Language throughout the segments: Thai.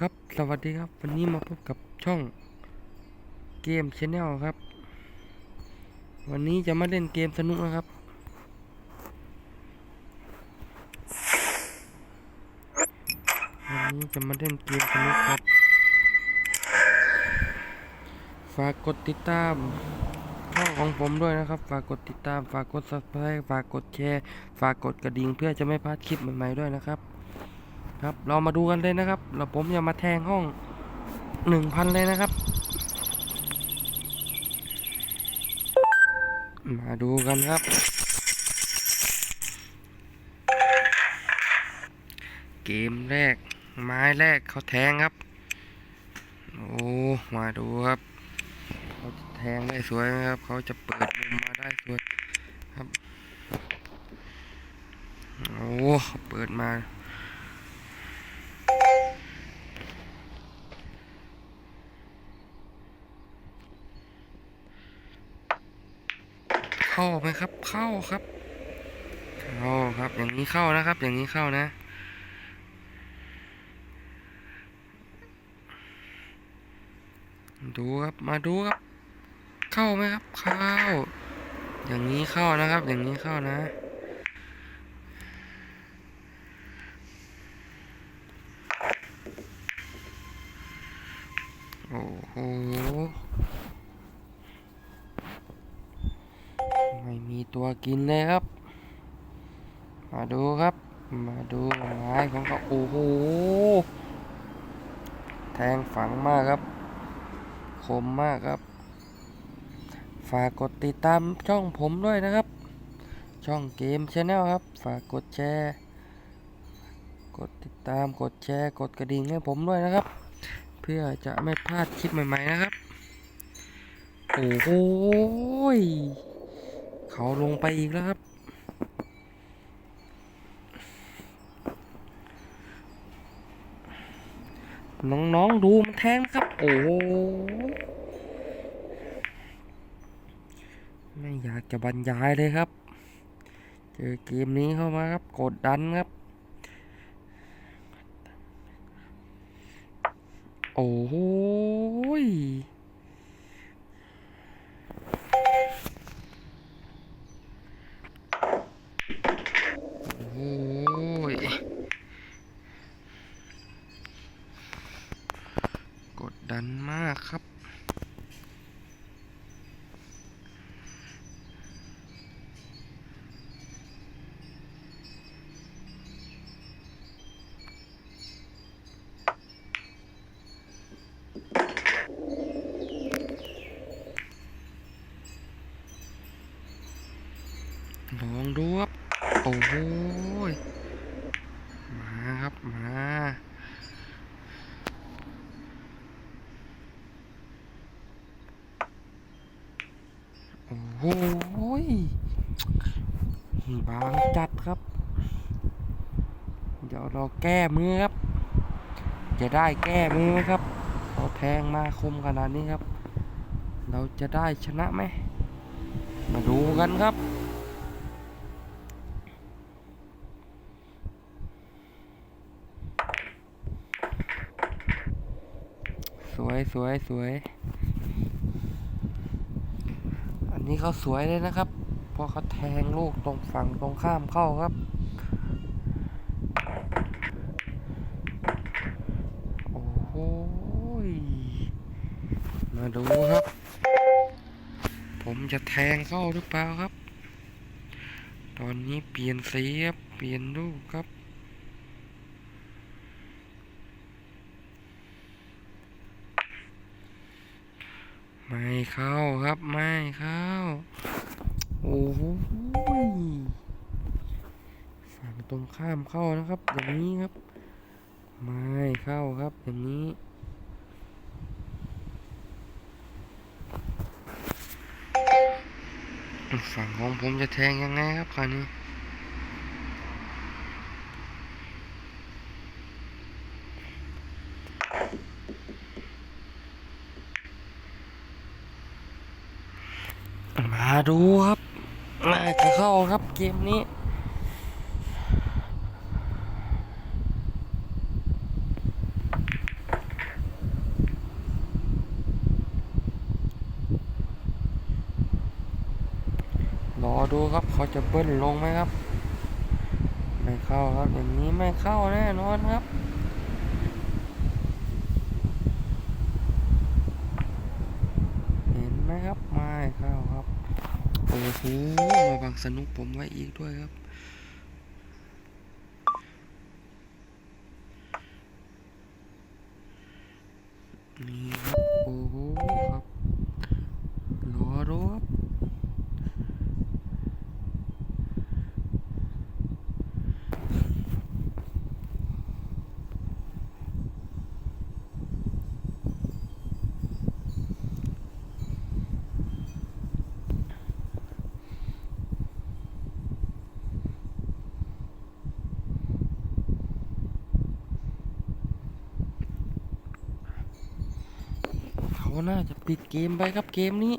ครับสวัสดีครับ วันนี้มาพบกับช่องเกมชแนลครับ วันนี้จะมาเล่นเกมสนุกนะครับ วันนี้จะมาเล่นเกมสนุกครับ ฝากกดติดตามช่องของผมด้วยนะครับ ฝากกดติดตาม ฝากกด subscribe ฝากกดแชร์ ฝากกดกระดิ่งเพื่อจะไม่พลาดคลิปใหม่ๆด้วยนะครับ ครับ เรามาดูกันเลยนะครับเราผมจะมาแทงห้องหนึ่งพันเลยนะครับ มาดูกันครับ เกมแรก ไม้แรกเขาแทงครับ โอ้ มาดูครับ เขาจะแทงได้สวยไหมครับ เขาจะเปิดมุมมาได้สวยครับ โอ้ เปิดมา เข้าไหมครับ เข้าครับเข้าครับ อย่างนี้เข้านะครับ อย่างนี้เข้านะดูครับ มาดูครับ เข้าไหมครับ เข้า อย่างนี้เข้านะครับ อย่างนี้เข้านะ ตัวกินเลยครับ มาดูครับ มาดูไม้ของเขาโอ้โหแทงฝังมากครับ คมมากครับ ฝากกดติดตามช่องผมด้วยนะครับ ช่องเกมชาแนลครับ ฝากกดแชร์ กดติดตามกดแชร์ กดกระดิ่งให้ผมด้วยนะครับ เพื่อจะไม่พลาดคลิปใหม่ๆนะครับ โอ้โห เขาลงไปอีกแล้วครับ น้องๆดูมันแทงนะครับ โอ้ไม่อยากจะบรรยายเลยครับ เจอเกมนี้เข้ามาครับกดดันครับ โอ้โหย โอ้ยานมากครับ ลองดูครับ โอ้โหยมาครับ มา โอ้ยบางจัดครับ เดี๋ยวเราแก้มือครับ จะได้แก้มือไหมครับเราแทงมาคมขนาดนี้ครับ เราจะได้ชนะไหม มาดูกันครับสวยสวยสวย อันนี้ เขาสวยเลยนะครับพราะเขาแทงลูกตรงฝั่งตรงข้ามเข้าครับ โอ้โหยมาดูครับ ผมจะแทงเข้าหรือเปล่าครับ ตอนนี้เปลี่ยนสีครับ เปลี่ยนลูกครับไม่เข้าครับไม่ ฝั่งตรงข้ามเข้านะครับ อย่างนี้ครับ ไม่เข้าครับอย่างนี้ฝั่งของผมจะแทงยังไงครับคราวนี้มาดูครับ น่าจะเข้าครับเกมนี้รอดูครับเขาจะเบิ้ลลงไหมครับ ไม่เข้าครับอย่างนี้ไม่เข้าแน่นอนครับ อ้โหมาบังสนุกผมไว้อีกด้วยครับ นี่ครับ โอ้โหครับ รอดูครับ เขาน่าจะปิดเกมไปครับเกมนี้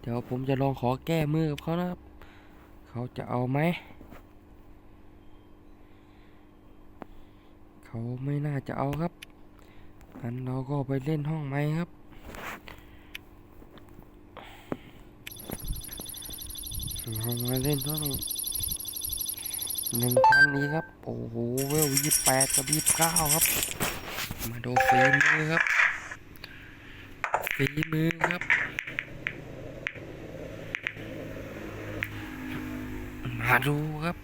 เดี๋ยวผมจะลองขอแก้มือกับเขานะครับ เขาจะเอาไหม เขาไม่น่าจะเอาครับงั้นเราก็ไปเล่นห้องไหมครับ เรามาเล่นเท่านี้หนึ่งพันนี้ครับ โอ้โห เวลยี่แปดกับยี่เก้าครับ มาดูฝีมือครับ ฝีมือครับ มาดูครับ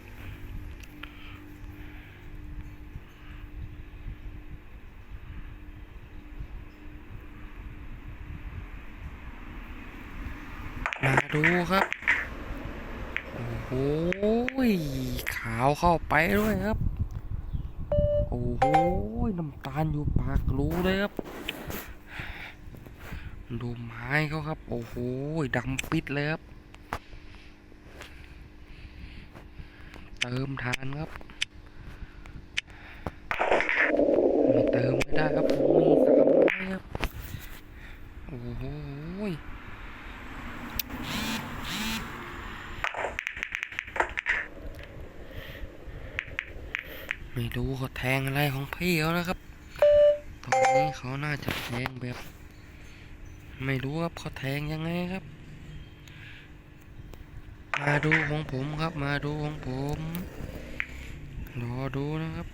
มาดูครับ ขาวเข้าไปด้วยครับ โอ้โหน้ำตาลอยู่ปากรูเลยครับ ดูไม้เขาครับ โอ้โหดำปิดเลยครับ เติมทานครับ ไม่เติมไม่ได้ครับผมไม้ครับ โอ้โห ไม่รู้เขาแทงอะไรของพี่เขานะครับ ตอนนี้เขาน่าจะแทงแบบ ไม่รู้ครับเขาแทงยังไงครับ มาดูของผมครับ มาดูของผม รอดูนะครับ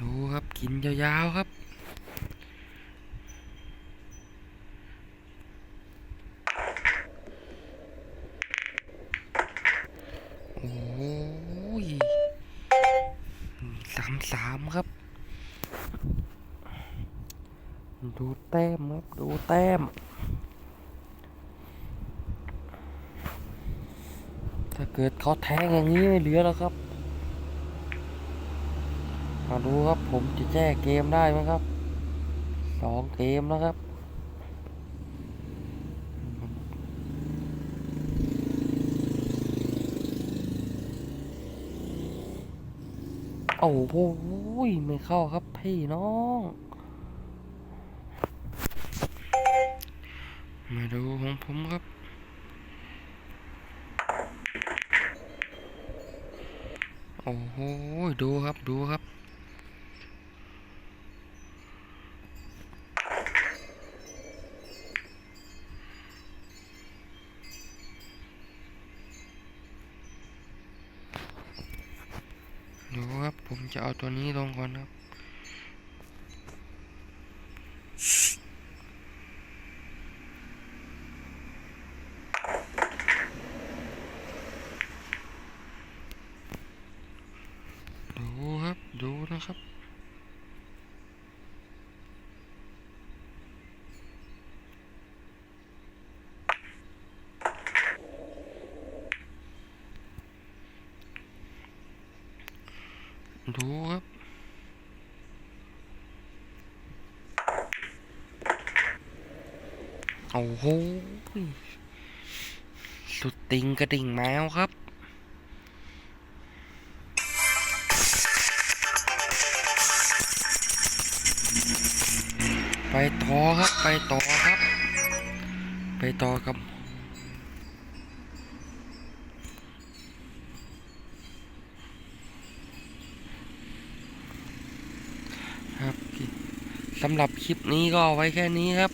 ดูครับกินยาวๆครับ โอ้ยสามสามครับ ดู แต้มครับดูแต้ม ถ้าเกิดเขาแทงอย่างนี้ไม่เหลือแล้วครับมาดูครับผมจะแก้เกมได้ไหมครับสองเกมแล้วครับโอ้โหไม่เข้าครับพี่น้อง มาดูของผมครับ โอ้โห ดูครับ ดูครับ ผมจะเอาตัวนี้ลงก่อนครับ ดูครับ ดู นะครับ ดูครับโอ้โหสุดติงกระดิ่งแมวครับ ไปต่อครับไปต่อครับ ไปต่อครับครับสำหรับคลิปนี้ก็ไว้แค่นี้ครับ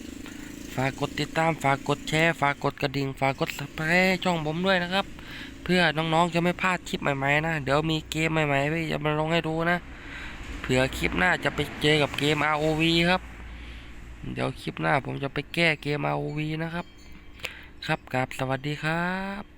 ฝากกดติดตามฝากกดแชร์ ฝากกดกระดิ่ง ฝากกดสับสไครต์ช่องผมด้วยนะครับ เพื่อน้องๆจะไม่พลาดคลิปใหม่ๆนะ เดี๋ยวมีเกมใหม่ๆไปจะมาลงให้ดูนะ เผื่อคลิปหน้าจะไปเจอกับเกม ROV ครับ เดี๋ยวคลิปหน้าผมจะไปแก้เกม ROV นะครับ ครับกราบสวัสดีครับ